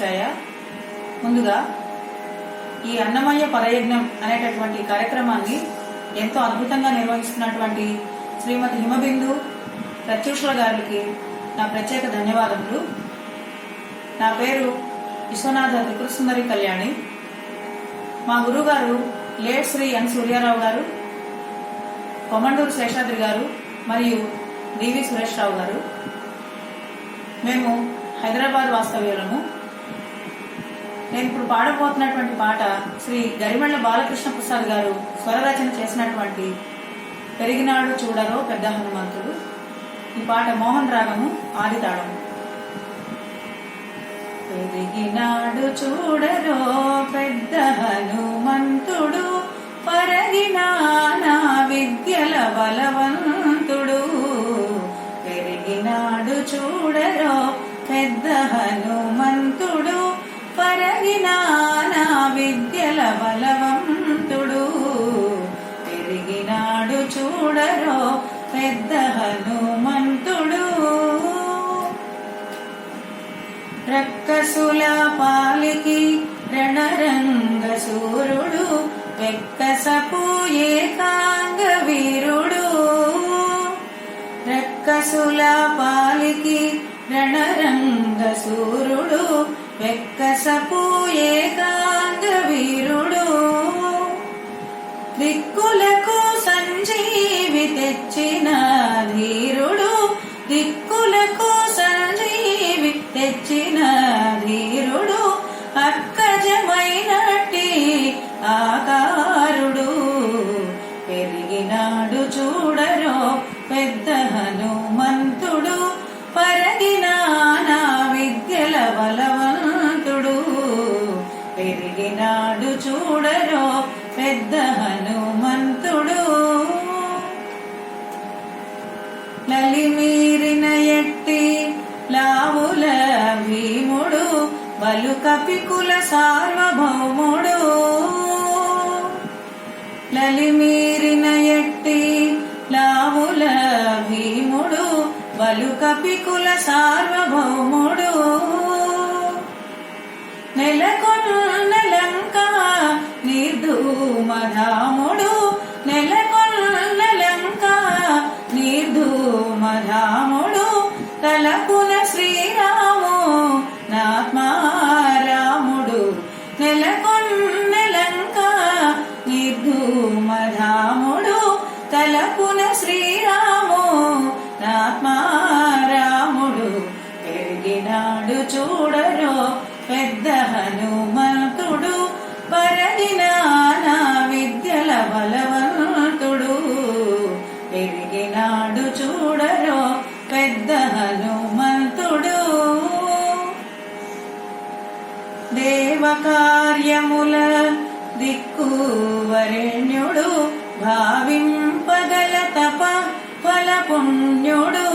వెంకటేశాయ ముందుగా ఈ అన్నమయ్య పరయజ్ఞం అనేటటువంటి కార్యక్రమాన్ని ఎంతో అద్భుతంగా నిర్వహిస్తున్నటువంటి శ్రీమతి హిమబిందు ప్రత్యూషుల గారికి నా ప్రత్యేక ధన్యవాదములు. నా పేరు విశ్వనాథ త్రిపురసుందరి కళ్యాణి. మా గురువుగారు లేట్ శ్రీ ఎన్ సూర్యారావు గారు కొమండూరు శేషాద్రి గారు మరియు డివి సురేష్ రావు గారు. మేము హైదరాబాద్ వాస్తవ్యులము. నేను ఇప్పుడు పాడబోతున్నటువంటి పాట శ్రీ గరిమెళ్ళ బాలకృష్ణ ప్రసాద్ గారు స్వరరచన చేసినటువంటి పెరిగినాడు చూడరో పెద్ద హనుమంతుడు. ఈ పాట మోహన్ రాగము ఆది తాళము. పెరిగినాడు చూడరో పెద్ద హనుమంతుడు పరగినా నా విద్యల బలవంతుడు. పెరిగినాడు చూడరో పెద్ద హనుమంతుడు పరగినా నా విద్యల బలవంతుడు. పెరిగినాడు చూడరో పెద్ద హనుమంతుడు. రక్కసుల పాలికి రణరంగ సూర్యుడు వెక్కసపు ఏకాంగ వీరుడు. రక్కసుల పాలికి రణరంగ సూర్యుడు వెక్కసపు ఏకాంగ వీరుడు దిక్కులకు సంజీవి తెచ్చిన ధీరుడు దిక్కులకు సంజీవి తెచ్చిన ధీరుడు అక్కజమైనట్టి ఆకారుడు. పెరిగినాడు చూడరో పెద్ద హనుమంతుడు పరగిన పెరిగినాడు చూడరో పెద్ద హనుమంతుడు. లలిమీరిన ఎట్టి లావుల భీముడు బలు కపికుల సార్వభౌముడు. లలిమీరిన ఎట్టి లావుల భీముడు బలు కపికుల సార్వభౌముడు తలపున శ్రీరాము నాత్మారాముడు పెరిగినాడు చూడరో. పెద్ద హనుమంతుడు పరదినా విద్యల బలవంతుడు. పెరిగినాడు చూడరో పెద్ద హనుమంతుడు. దేవ కార్యముల దిక్కు వరణ్యుడు భావింపగల తప ఫల పుణ్యుడు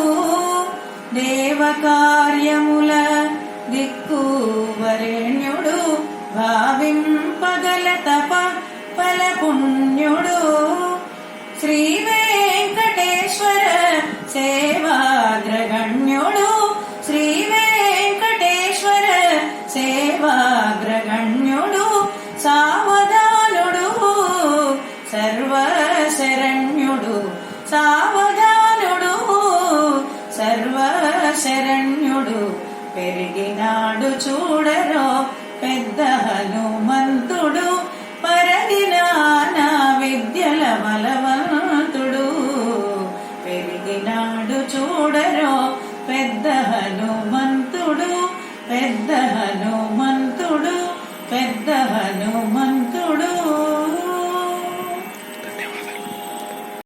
దేవకార్యముల దిక్కు వరేణ్యుడు భావింపగల తప ఫల పుణ్యుడు శ్రీ వెంకటేశ్వర సేవాగ్రగణ్యుడు సర్వశరణ్యుడు సావధానుడు. సర్వశరణ్యుడు పెరిగినాడు చూడరో పెద్ద హనుమంతుడు. పరగినా విద్యల బలవంతుడు. పెరిగినాడు చూడరో పెద్ద హనుమంతుడు. పెద్ద హనుమంతుడు పెద్ద